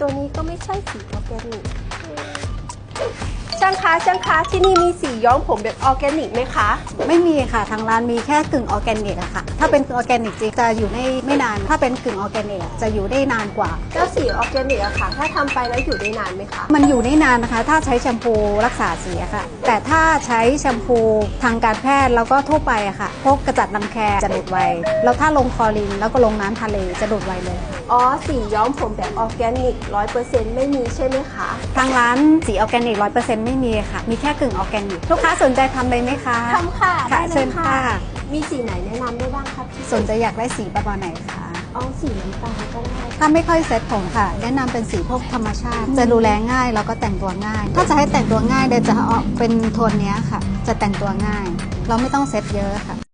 ตัวนี้ก็ไม่ใช่สีออร์แกนิกช่างคะช่างคะที่นี่มีสีย้อมผมแบบออร์แกนิกไหมคะ ไม่มีค่ะ ทางร้านมีแค่กึ่งออร์แกนิกอะค่ะ ถ้าเป็นกึ่งออร์แกนิกจริงจะอยู่ได้ไม่นาน ถ้าเป็นกึ่งออร์แกนิกอะจะอยู่ได้นานกว่า แล้วสีออร์แกนิกอะค่ะ ถ้าทำไปแล้วอยู่ได้นานไหมคะ มันอยู่ได้นานนะคะ ถ้าใช้แชมพูรักษาสีอะค่ะ แต่ถ้าใช้แชมพูทางการแพทย์แล้วก็ทั่วไปอะค่ะ พวกกระจัดรังแคจะหลุดไว แล้วถ้าลงคลอรีนแล้วก็ลงน้ำทะเลจะหลุดไวเลยค่ะอ๋อสีย้อมผมแบบออร์แกนิกร้อยเปอร์เซ็นต์ไม่มีใช่ไหมคะ ทางร้านสีออร์แกนิกร้อยเปอร์เซ็นต์ไม่มีค่ะ มีแค่กึ่งออร์แกนิกลูกค้าสนใจทำเลยไหมคะทำค่ะค่ะได้ลยเชิญค่ะ มีสีไหนแนะนำได้บ้างครับพี่สนใจอยากได้สีประมาณไหนคะเอาสีน้ำตาลก็ได้ ถ้าไม่ค่อยเซ็ตผมค่ะ แนะนำเป็นสีพวกธรรมชาติ จะดูแลง่ายแล้วก็แต่งตัวง่าย ถ้าจะให้แต่งตัวง่ายเดี๋ยวจะเอาเป็นโทนเนี้ยค่ะ จะแต่งตัวง่าย เราไม่ต้องเซ็ตเยอะค่ะ